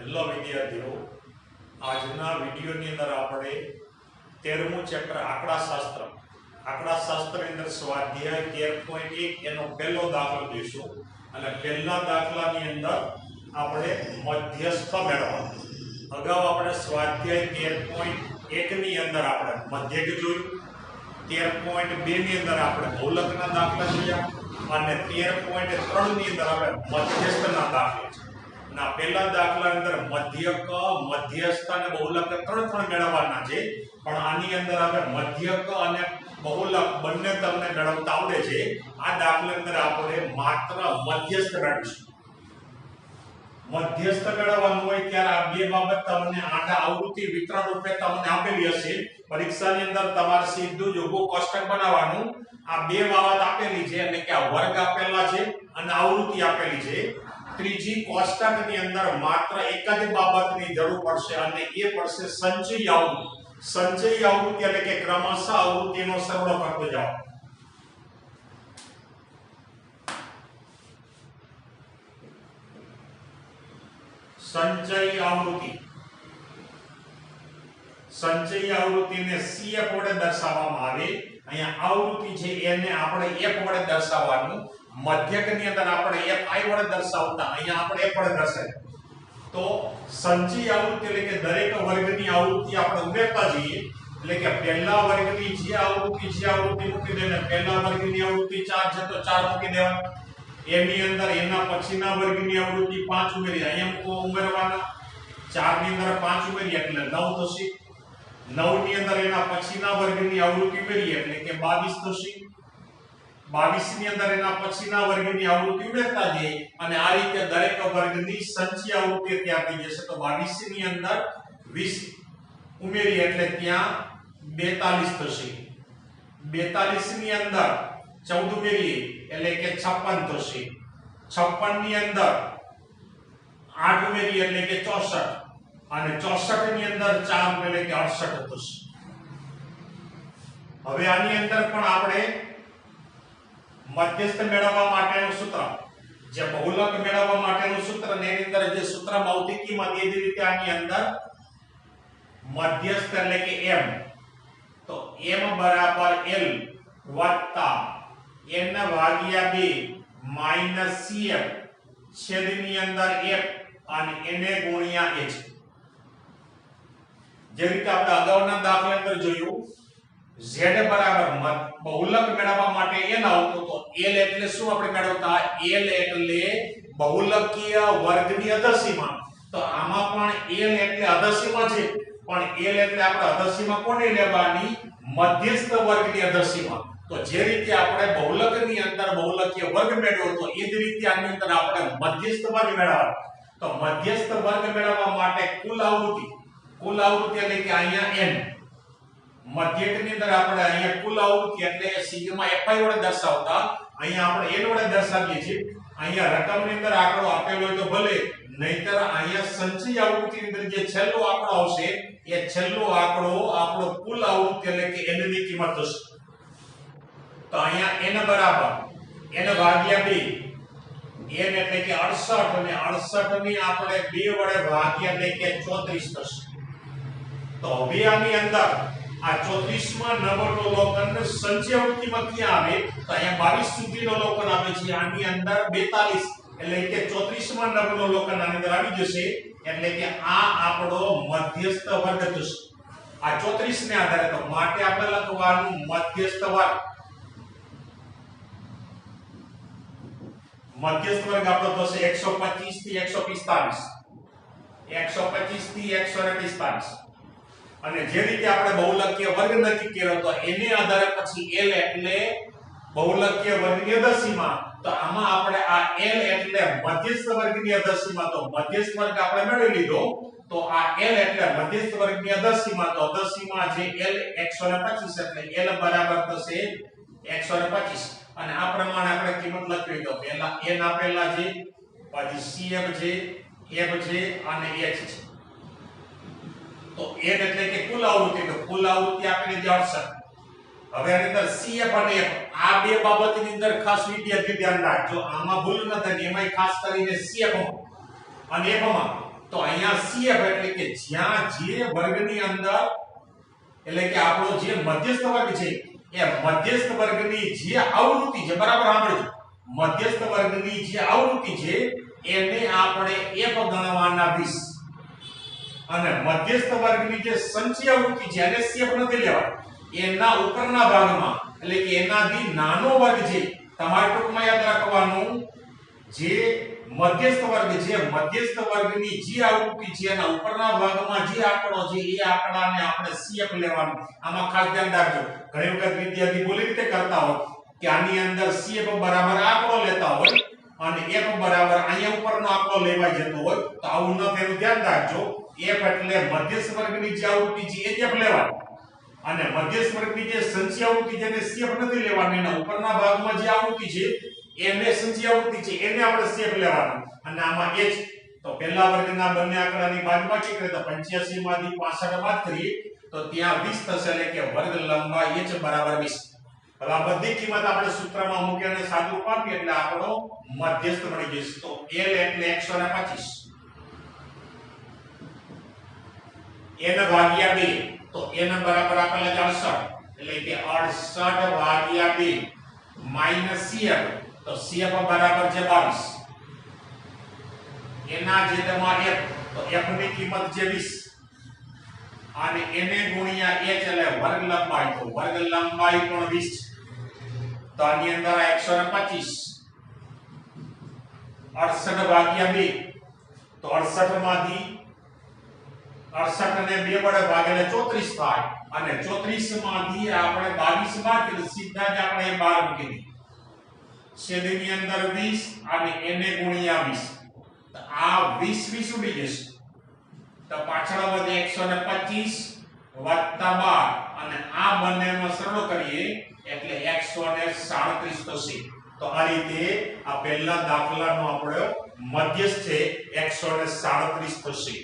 Hello વિદ્યાર્થીઓ. આજના વિડીયોની અંદર આપણે તેરમું ચેપ્ટર આંકડાશાસ્ત્ર. આંકડાશાસ્ત્રની અંદર સ્વાધ્યાય તેર પોઈન્ટ એક એનો પહેલો દાખલો જોઈશું. અને પહેલા દાખલાની અંદર આપણે મધ્યસ્થ મેળવવાનું. અગાઉ આપણે સ્વાધ્યાય તેર પોઈન્ટ એકની અંદર આપણે મધ્યક જોયું. તેર પોઈન્ટ બેની અંદર આપણે બહુલકના દાખલા જોયા. અને તેર પોઈન્ટ ત્રણની અંદર આપણે મધ્યસ્થના દાખલા છે ના પહેલા દાખલા અંદર મધ્યક, મધ્યસ્થ અને બહુલક ત્રણ ત્રણ મેળવવાના છે. પણ આની અંદર આપણે મધ્યક અને બહુલક બંને તમને મેળવતા આવડે છે. આ દાખલા અંદર આપણે માત્ર મધ્યસ્થ મેળવીશું. મધ્યસ્થ મેળવવાનું હોય ત્યારે આ બે બાબત તમને આડા આવૃત્તિ વિતરણ રૂપે તમને આપેલી હશે. પરીક્ષાની અંદર તમારે સીધું જ ઊભો કોષ્ટક બનાવવાનું. આ બે બાબત આપેલી છે એટલે કે આ વર્ગ આપેલા છે અને આવૃત્તિ આપેલી છે. ત્રીજી કોષ્ટકની અંદર માત્ર એક જ બાબતની જરૂર પડશે અને એ પડશે સંચય આવૃત્તિ. સંચય આવૃત્તિ એટલે કે ક્રમશઃ આવૃત્તિનો સરવાળો કરતો જાઓ. સંચય આવૃત્તિ. સંચય આવૃત્તિને CF વડે દર્શાવવામાં આવે. અહીંયા આવૃત્તિ છે એને આપણે F વડે દર્શાવવાનું મધ્યકની અંદર આપણે FI વડે દર્શાવતા, અહીંયા આપણે એ વડે દર્શે તો સંચી આવૃત્તિ એટલે કે દરેક વર્ગની આવૃત્તિ આપણે ઉમેરતા જઈએ. એટલે કે પહેલા વર્ગની જે આવૃત્તિ જે આવૃત્તિ મૂકી દે ને પહેલા વર્ગની આવૃત્તિ 4 છે તો 4 મૂકી દેવા. એની અંદર એના પછીના વર્ગની આવૃત્તિ 5 ઉમેરી અહીંયા મૂકો ઉમેરવાના? 4 ની અંદર 5 ઉમેરી એટલે 9 થશે. 9 ની અંદર એના પછીના વર્ગની આવૃત્તિ ઉમેરીએ, એટલે કે 22 થશે. 22 ની અંદર એના પછીના વર્ગની આવૃત્તિ ઉમેરતા જઈએ અને આ રીતે દરેક વર્ગની સંચય આવૃત્તિ ત્યાં થઈ જશે. તો 22 ની અંદર વીસ ઉમેરી એટલે ત્યાં 42 થશે. 42 ની અંદર ચૌદ ઉમેરીએ એટલે કે 56 થશે. 56 ની અંદર આઠ ઉમેરીએ એટલે કે 64 અને 64 ની અંદર 4 ઉમેરીએ એટલે કે 68 થશે. હવે આની અંદર પણ આપણે મધ્યસ્થ મેળવવા માટેનું સૂત્ર. જે બહુલક મેળવવા માટેનું સૂત્ર ને એની અંદર જે સૂત્ર આવતી કિંમત એ રીતે આની અંદર મધ્યસ્થ એટલે કે m તો m બરાબર l વત્તા n ભાગ્યા 2 માઇનસ cf છેદની અંદર f અને n ગુણ્યા h જે રીતે આપણે અગાઉના દાખલા અંદર જોયું z બરાબર બહુલક મેળવવા માટે n આવતો તો l એટલે શું આપણે મેળવતા? L એટલે બહુલકીય વર્ગની અધસીમા. તો આમાં પણ l એટલે અધસીમા છે. પણ l એટલે આપણે અધસીમા કોને લેવાની? મધ્યસ્થ વર્ગની અધસીમા. તો જે રીતે આપણે બહુલકની અંદર બહુલકીય વર્ગ મેળવ્યો તો એ જ રીતે આની અંદર આપણે મધ્યસ્થ વર્ગ મેળવવાનો. તો મધ્યસ્થ વર્ગ મેળવવા માટે કુલ આવૃત્તિ. કુલ આવૃત્તિ એટલે કે અહીંયા n. મધ્યકની અંદર આપણે અહીંયા કુલ આવૃત્તિ એટલે સિગ્મા fi વડે દર્શાવતા, અહીંયા આપણે n વડે દર્શાવીએ છીએ. અહીંયા રકમની અંદર આંકડો આપેલો હોય તો ભલે, નહીતર અહીંયા સંચય આવૃત્તિની અંદર જે છેલ્લો આંકડો આવશે, એ છેલ્લો આંકડો આપણો કુલ આવૃત્તિ એટલે કે n ની કિંમત થશે. તો અહીંયા n બરાબર, n ભાગ્યા 2 n એટલે કે 68 અને 68 ની આપણે 2 વડે ભાગ્યા એટલે કે 34 થશે. તો હવે આની અંદર આ 34 માં નંબરનો લોકન સંચયાવૃત્તિમાં ક્યાં આવે? તો અહીંયા 22 સુધીનો લોકન આવે છે. આની અંદર 42 એટલે કે 34 માં નંબરનો લોકન આની અંદર આવી જશે. એટલે કે આ આપણો મધ્યસ્થ વર્ગ થશે. આ 34 ને આધારે તો માટે આપણે લખવાનું મધ્યસ્થ વર્ગ. મધ્યસ્થ વર્ગ આપણો થશે 125 થી 145 125 થી 145 અને જે રીતે આપણે બહુલકીય વર્ગ નક્કી કર્યો તો એને આધારે પછી L એટલે બહુલકીય વર્ગની અધસીમા તો આમાં આપણે આ L એટલે મધ્યસ્થ વર્ગની અધસીમા તો મધ્યસ્થ વર્ગ આપણે મેળવી લીધો. તો આ L એટલે મધ્યસ્થ વર્ગની અધસીમા તો અધસીમા જે L 125 એટલે L બરાબર થશે 125 અને આ પ્રમાણે આપણે કિંમત લખવી તો પહેલા n આપેલા છે, પછી cf છે, f છે અને h છે. તો n એટલે કે કુલ આવૃત્તિ, તો કુલ આવૃત્તિ આપેલી જે 68 હવે આની અંદર CF અને F, આ બે બાબતની અંદર ખાસ વિદ્યાર્થી ધ્યાન રાખજો. આમાં ભૂલ ન થાય એમાંય ખાસ કરીને CF અને F માં, તો અહીંયા CF એટલે કે જ્યાં જે વર્ગની અંદર, એટલે કે આપણો જે મધ્યસ્થ વર્ગ છે, એ મધ્યસ્થ વર્ગની જે આવૃત્તિ છે, બરાબર સાંભળજો. મધ્યસ્થ વર્ગની જે આવૃત્તિ છે, એને આપણે F ગણવાના 20 અને મધ્યસ્થ વર્ગની જે સંચય આવૃત્તિ છે એને CF નથી લેવા એના ઉપરના ભાગમાં, એટલે કે એનાથી નાનો વર્ગ છે, તમારે ટૂંકમાં યાદ રાખવાનું, જે મધ્યસ્થ વર્ગ છે, મધ્યસ્થ વર્ગની જે આવૃત્તિ છે, એના ઉપરના ભાગમાં જે આંકડો છે, એ આંકડાને આપણે CF લેવાનું. આમાં ખાસ ધ્યાન રાખજો. ઘણી વખત વિદ્યાર્થી બોલી રીતે કરતા હોય કે આની અંદર CF બરાબર આંકડો લેતા હોય અને F બરાબર અહીંયા ઉપરનો આંકડો લેવાઈ જતો હોય તો આવું ન થાય ધ્યાન રાખજો. F એટલે મધ્યસ્થ જે આવૃત્તિ છે એ F લેવાની. અને મધ્યસ્થ જે સંચય આવૃત્તિ છે એને CF નથી લેવાની. એના ઉપરના ભાગમાં જે આવૃત્તિ છે, એને સંચય આવૃત્તિ છે, એને આપણે CF લેવાનું. અને આમાં H, તો પહેલા વર્ગના બંને આંકડાની બાદબાકી કરીએ તો 85 માંથી 65 બાદ કરીએ, તો ત્યાં 20 થશે એટલે કે વર્ગ લંબાઈ H બરાબર 20 હવે આ બધી કિંમત આપણે સૂત્રમાં મૂકી અને સાદું રૂપ એટલે આપણો મધ્યસ્થ મળી જશે. તો L એટલે 125 n ભાગ્યા 2 તો n બરાબર આપણે છે 68 એટલે કે 68 ભાગ્યા 2 માઇનસ CF તો CF બરાબર છે 22 એના જે f. તો f ની કિંમત છે 20 અને એને ગુણ્યા h એટલે વર્ગ લંબાઈ. તો વર્ગ લંબાઈ પણ 20 છે. તો આની અંદર આ 125 68 ભાગ્યા 2 તો 68 માંથી 68 ને 2 વડે ભાગેલે 34 થાય. અને 34 માંથી આપણે 22 બાદ કરીએ સીધા જ આપણે 12 મૂકી દઈએ. છેદની અંદર 20 અને એને ગુણ્યા 20 તો આ 20 20 ઉડી જશે. તો પાછળ વધે 125 વત્તા 12 અને આ બંનેનો સરળ કરીએ એટલે 137 થશે તો આ રીતે આ પહેલા દાખલાનો આપણો મધ્યસ્થ છે 137 થશે